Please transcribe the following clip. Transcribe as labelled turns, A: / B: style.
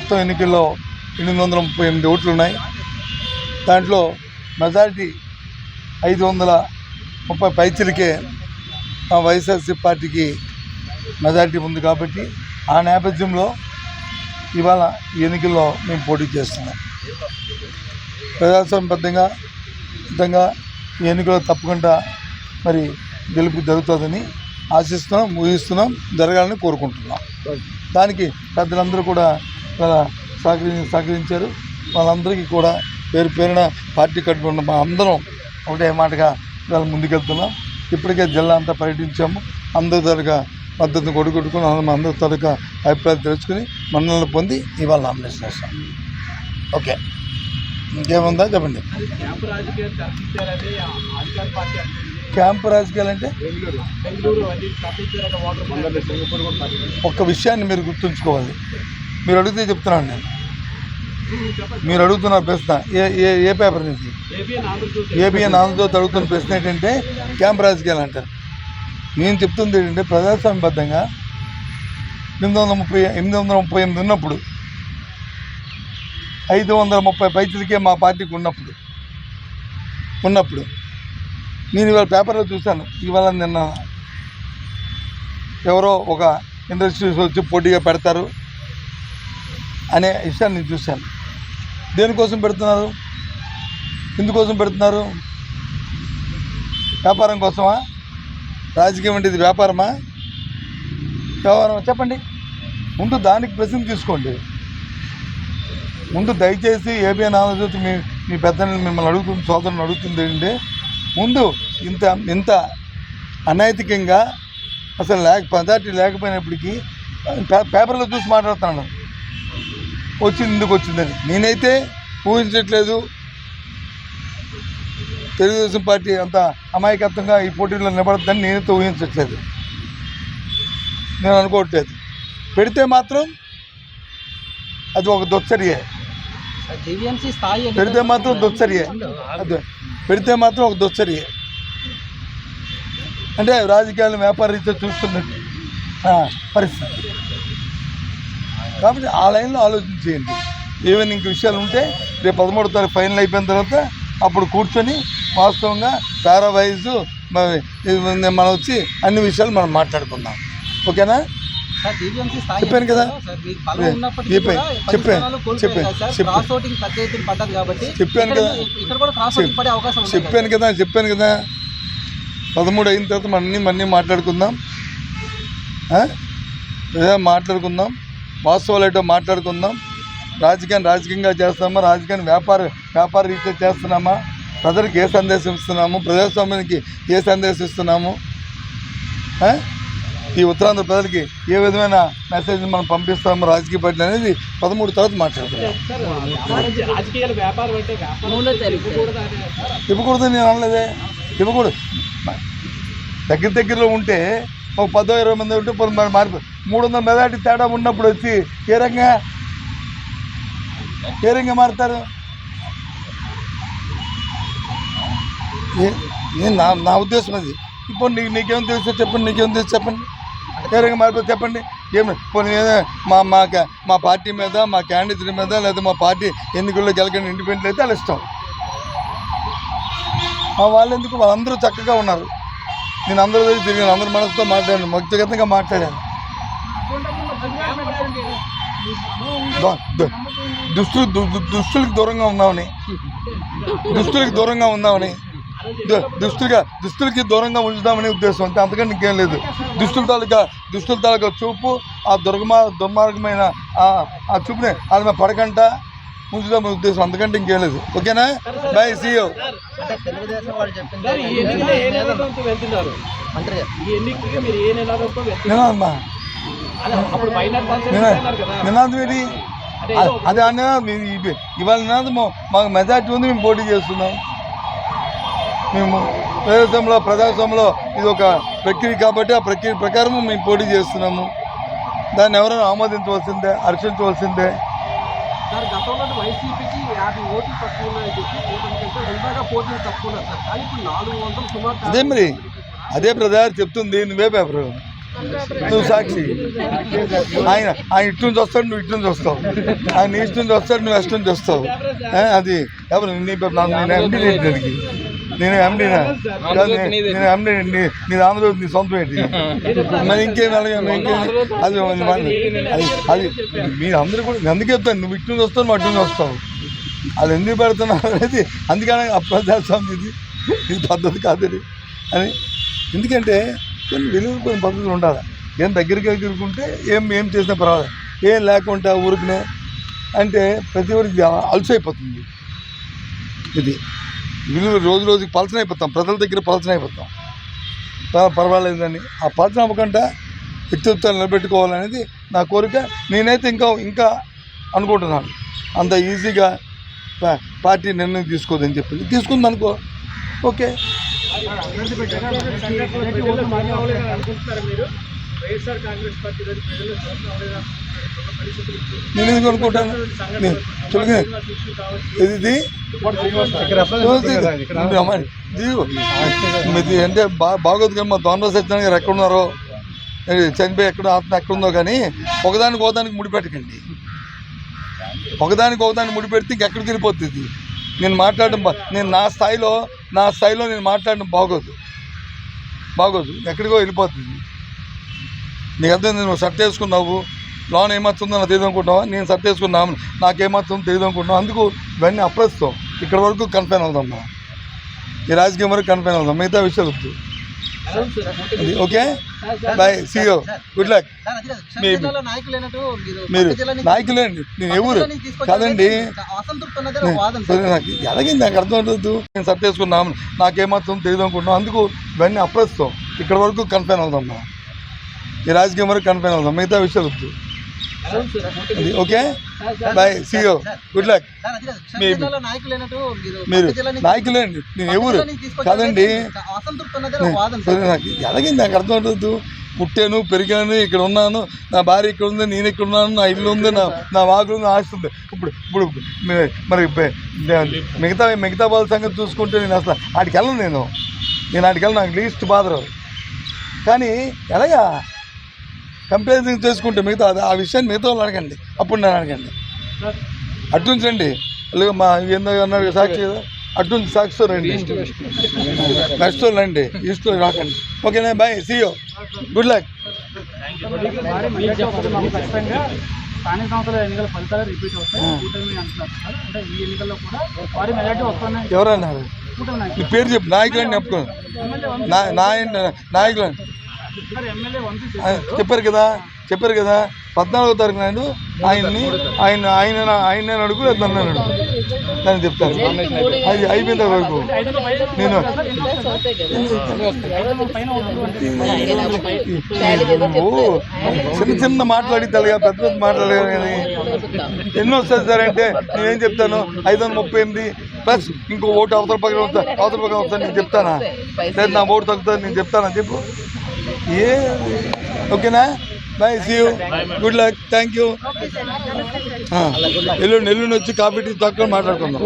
A: మొత్తం ఎన్నికల్లో ఎనిమిది వందల ముప్పై ఎనిమిది ఓట్లు ఉన్నాయి. దాంట్లో మెజారిటీ ఐదు వందల ముప్పై పైచలకే మా వైఎస్ఆర్సీ పార్టీకి మెజారిటీ ఉంది కాబట్టి ఆ నేపథ్యంలో ఇవాళ ఈ ఎన్నికల్లో మేము పోటీ చేస్తున్నాం. ప్రజాస్వామ్యబద్ధంగా సిద్ధంగా ఈ ఎన్నికల్లో తప్పకుండా మరి గెలుపు జరుగుతుందని ఆశిస్తున్నాం ఊహిస్తున్నాం జరగాలని కోరుకుంటున్నాం. దానికి పెద్దలందరూ కూడా సహకరి సహకరించారు. వాళ్ళందరికీ కూడా పేరు పేరున పార్టీ కట్టుకున్న మా అందరం ఒకటే మాటగా ఇవాళ ముందుకెళ్తున్నాం. ఇప్పటికే జిల్లా అంతా పర్యటించాము. అందరి తరగా మద్దతును కొడుకొట్టుకుని అందరి తరగా అభిప్రాయాలు తెలుసుకుని మన్నలను పొంది ఇవాళ నామినేషన్ వేస్తాం ఓకే. ఇంకేముందా చెప్పండి?
B: క్యాంపు రాజకీయాలు
A: అంటే? ఒక్క విషయాన్ని మీరు గుర్తుంచుకోవాలి. మీరు అడిగితే చెప్తున్నాను నేను. మీరు అడుగుతున్న ప్రశ్న ఏ ఏ ఏ పేపర్ నుంచి?
B: ఏబిఎన్ ఆంధ్రజ్యోతి
A: ఏబిఎన్ ఆంధ్రజ్యోతి అడుగుతున్న ప్రశ్న ఏంటంటే క్యాంప్ రాజకీయాలు అంటారు. నేను చెప్తుంది ఏంటంటే ప్రజాస్వామ్యబద్ధంగా ఎనిమిది వందల ముప్పై ఎనిమిది వందల ముప్పై ఎనిమిది ఉన్నప్పుడు ఐదు వందల ముప్పై పైసలకే మా పార్టీకి ఉన్నప్పుడు ఉన్నప్పుడు నేను ఇవాళ పేపర్లో చూశాను. ఇవాళ నిన్న ఎవరో ఒక ఇండస్ట్రీస్ వచ్చి పోటీగా పెడతారు. అనే విషయాన్ని నేను చూశాను. దేనికోసం పెడుతున్నారు? ఎందుకోసం పెడుతున్నారు? వ్యాపారం కోసమా? రాజకీయం అంటే ఇది వ్యాపారమా? వ్యవహారమా చెప్పండి. ముందు దానికి ప్రశ్న తీసుకోండి. ముందు దయచేసి ఏబిఎన్ ఆంధ్రజ్యోతి మీ మీ పెద్దని మిమ్మల్ని అడుగుతుంది సోదరుని అడుగుతుంది ఏంటంటే ముందు ఇంత ఇంత అనైతికంగా అసలు లేక పదార్థి లేకపోయినప్పటికీ పే- పేపర్లో చూసి మాట్లాడుతున్నాను. వచ్చింది ఎందుకు వచ్చిందని. నేనైతే ఊహించట్లేదు. తెలుగుదేశం పార్టీ అంత అమాయకత్వంగా ఈ పోటీలో నిలబడద్దని నేనైతే ఊహించట్లేదు. నేను అనుకోవట్లేదు. పెడితే మాత్రం అది ఒక దొచ్చరియే. పెడితే మాత్రం దొచ్చరియే. అదే పెడితే మాత్రం ఒక దొచ్చరియే. అంటే రాజకీయాలు వ్యాపార రీత్యా చూస్తున్నట్టు. పరిస్థితి. కాబట్టి ఆ లైన్లో ఆలోచించేయండి ఏమైనా ఇంక విషయాలు ఉంటే రేపు పదమూడో తారీఖు ఫైనల్ అయిపోయిన తర్వాత అప్పుడు కూర్చొని వాస్తవంగా పారావైజ్ మనం వచ్చి అన్ని విషయాలు మనం మాట్లాడుకుందాం. ఓకేనా? చెప్పాను కదా. చెప్పాను, చెప్పాను, చెప్పాను,
C: కదా.
A: చెప్పాను. కదా. చెప్పాను. కదా చెప్పాను కదా పదమూడు అయిన తర్వాత మనం అన్నీ మన్నీ మాట్లాడుకుందాం మాట్లాడుకుందాం. వాస్తవాలు ఏంటో మాట్లాడుకుందాం. రాజకీయాన్ని రాజకీయంగా చేస్తామా రాజకీయాన్ని వ్యాపార వ్యాపార రీత్యా చేస్తున్నామా? ప్రజలకు ఏ సందేశం ఇస్తున్నాము? ప్రజాస్వామ్యానికి ఏ సందేశం ఇస్తున్నాము? ఆ? ఈ ఉత్తరాంధ్ర ప్రజలకి ఏ విధమైన మెసేజ్ మనం పంపిస్తాము? రాజకీయ పార్టీలు అనేది పదమూడు తర్వాత
B: వ్యాపారం ఇవ్వకూడదు
A: నేను అనలేదే. ఇవ్వకూడదు. దగ్గర దగ్గరలో ఉంటే ఒక పదో ఇరవై మంది ఉంటే పోనీ మరి మూడు వందల మెజార్టీ తేడా ఉన్నప్పుడు వచ్చి ఏ రంగా? ఏ రంగా మారుతారు? నేను నా నా ఉద్దేశం అది. ఇప్పుడు నీకు నీకేం తెలుసో చెప్పండి నీకేం తెలుసు చెప్పండి. ఏ రంగా మారిపోతే చెప్పండి. ఏమి పోనీ మా మా మా పార్టీ మీద మా క్యాండిడేట్ మీద లేదా మా పార్టీ ఎన్నికల్లో గెలకండి ఇండిపెండెంట్ అయితే అలా ఇష్టం. మా వాళ్ళు ఎందుకు వాళ్ళందరూ చక్కగా ఉన్నారు. నేను అందరూ దగ్గర తిరిగాను అందరి మనసుతో మాట్లాడాను వ్యక్తిగతంగా మాట్లాడాను. దుస్తులు దు- దుస్తులకు దూరంగా ఉన్నామని దుస్తులకు దూరంగా ఉన్నామని దు- దుస్తులుగా దుస్తులకి దూరంగా ఉంచుదామని ఉద్దేశం అంతే అంతకంటే ఇంకేం లేదు. దుస్తుల తాలూకా దుస్తుల తాలూకా చూపు ఆ దుర్గమా దుర్మార్గమైన ఆ చూపుని వాళ్ళ పడకంట. ఉంచుదామని ఉద్దేశం. అంతకంటే ఇంకేం లేదు. ఓకేనా? బాయ్
B: వెళ్తున్నారు
A: నినాదమ్మా నినాదం ఏంటి అదే అన్న ఇవాళ నినాదం మాకు మెజార్టీ ఉంది మేము పోటీ చేస్తున్నాం. మేము ప్రజాస్వామ్యంలో ప్రజాస్వామ్యంలో ఇది ఒక ప్రక్రియ కాబట్టి ఆ ప్రక్రియ ప్రకారం మేము పోటీ చేస్తున్నాము. దాన్ని ఎవరైనా ఆమోదించవలసిందే హర్షించవలసిందే
B: సార్ గతంలో వైసీపీకి యాభై ఓట్లు తక్కువ ఉన్నాయని చెప్పి కూటమి కంటే రెండుగా పోటీలు తక్కువ ఉన్నారు. సార్ కానీ ఇప్పుడు నాలుగు వందలు సుమారు
A: అదే మరి అదే బ్రదర్ చెప్తుంది నువ్వే పేపర్. నువ్వు సాక్షి. ఆయన ఆయన ఇటు నుంచి వస్తాడు నువ్వు ఇటు నుంచి వస్తావు. ఆయన ఈస్ట్ నుంచి వస్తాడు నువ్వు వెస్ట్ నుంచి వస్తావు. అది ఎవరు నీ నాకు నేను ఎండి లేదు దానికి నేను ఎండినా కాదు, నేను- ఎండి నీ నేను ఆంధ్రప్రదేశ్ నీ సొంతం ఏంటి మరి ఇంకేం అలాగే ఇంకేం? అది అది అది మీరు అందరూ కూడా నేను అందుకే చెప్తాను నువ్వు ఇటు నుంచి వస్తావు నువ్వు అటు నుంచి వస్తావు. అది ఎందుకు పెడుతున్నావు అనేది అందుకని అప్రజాస్వామి ఇది. ఇది పద్ధతి కాదు ఇది. అని ఎందుకంటే కొన్ని విలువ కొన్ని పద్ధతులు ఉండాలి. ఏం దగ్గరికి ఎదుర్కొంటే ఏం ఏం చేసినా పర్వాలేదు. ఏం లేకుండా ఊరికనే అంటే ప్రతి ఒక్కరికి అలసైపోతుంది. ఇది. విలువ రోజు రోజుకి పలచన అయిపోతాం. ప్రజల దగ్గర పలచన అయిపోతాం. పర్వాలేదని ఆ పలచన అవ్వకుండా వ్యక్తిత్వాలు నిలబెట్టుకోవాలనేది నా కోరిక. నేనైతే ఇంకా ఇంకా అనుకుంటున్నాను. అంత ఈజీగా పార్టీ నిర్ణయం తీసుకోదని చెప్పింది తీసుకుంది అనుకో ఓకే.
B: వైఎస్ఆర్ కాంగ్రెస్ పార్టీ రోజు
A: నేను ఎందుకు అనుకుంటాను ఇది. ఇది అంటే బా బాగోదు కానీ మా దొంగ సత్యనారాయణ గారు ఎక్కడ ఉన్నారో ఏ, చనిపోయి ఎక్కడ ఆత్మ ఎక్కడ ఉందో కానీ ఒకదానికి ఒకదానికి ముడిపెట్టకండి. ఒకదానికి ఒకదానికి ముడిపెడితే ఇంకెక్కడికి వెళ్ళిపోతుంది నేను మాట్లాడడం బా- నేను నా స్థాయిలో నా స్థాయిలో నేను మాట్లాడడం బాగోదు. బాగోదు. ఎక్కడికో వెళ్ళిపోతుంది. నీకు అర్థం నువ్వు షర్ట్ వేసుకున్నావు లోన్ ఏమవుతుందో నాకు తెలియదు అనుకుంటున్నావా? నేను షర్ట్ వేసుకున్నాను నాకేమవుతుందో తెలియదు అనుకుంటున్నావు? అందుకు ఇవన్నీ అప్రస్తుతం. ఇక్కడ వరకు కన్ఫైన్ అవుదాం మనం ఈ రాజకీయం వరకు కన్ఫైన్ అవుదాం. మిగతా విషయాలు వద్దు. Okay? Bye see you good luck
C: నాయకులు మీరు
A: నాయకులేండి. నేను ఎవరు? కాదండి. నాకు ఎలాగే నాకు అర్థం అవుతుంది నేను షర్ట్ వేసుకున్నాము నాకేమవుతుందో తెలియదు అనుకుంటున్నాం అందుకు ఇవన్నీ అప్రస్తుతం. ఇక్కడ వరకు కన్ఫైన్ అవుదాం మనం ఈ రాజకీయం వరకు కన్ఫైన్ అవుతాం మిగతా విషయాలు వద్దు. Okay? Bye see you good luck
C: మీరు
A: నాయకులేండి. నేను ఎవరు కాదండి. నాకు ఎలాగే నాకు అర్థం అవుతుంది పుట్టాను పెరిగాను ఇక్కడ ఉన్నాను. నా భార్య ఇక్కడ ఉంది నేను ఇక్కడ ఉన్నాను నా ఇల్లు ఉంది నా నా వాకులు ఉంది ఆస్తి ఉంది. ఇప్పుడు ఇప్పుడు మరి మిగతా మిగతా వాళ్ళ సంగతి చూసుకుంటే నేను అసలు ఆడికి వెళ్ళను నేను. నేను ఆడికి వెళ్ళను నాకు లీస్ట్ బాధ రాదు కానీ ఎలాగా? కంపారిజన్ చేసుకుంటే మిగతా ఆ విషయాన్ని మిగతా వాళ్ళు అడగండి. అప్పుడు నేను అడగండి. అటు నుంచి రండి. అలాగే మా ఏందో అన్నారు సాక్షి అటు సాక్షితో రండి. నెక్స్ట్ రండి. ఈస్ట్లో రాకండి. ఓకేనా బాయ్ సీయో గుడ్ లక్
B: స్థానిక సంస్థల ఎన్నికల ఫలితాలు రిపీట్ అవుతాయి.
A: ఎవరన్నారు? పేరు చెప్పు నాయకులని చెప్పుకో.
B: ఎమ్మెల్యే సార్
A: చెప్పారు. కదా చెప్పారు కదా పద్నాలుగో తారీఖు నాడు ఆయన్ని ఆయన ఆయన ఆయన అడుగు లేదా నన్ను అడుగు. దాన్ని చెప్తాను అది అయిపోయిన వరకు. నేను చిన్న చిన్న మాట్లాడి తలగా పెద్ద పెద్ద మాట్లాడగా కానీ ఎన్ని వస్తుంది సార్ అంటే నేనేం చెప్తాను? ఐదు వందల ముప్పై ఎనిమిది ప్లస్ ఇంకో ఓటు అవతల పక్కన వస్తా. అవతల పక్కన వస్తా నేను చెప్తానా? లేదు నా ఓటు తగ్గుతుంది నేను చెప్తానా? చెప్పు. ఏ? ఓకేనా? Bye see you good luck thank you ఎల్లుండి ఎల్లుండి వచ్చి కాఫీ టీ తక్కువ మాట్లాడుకుందాం.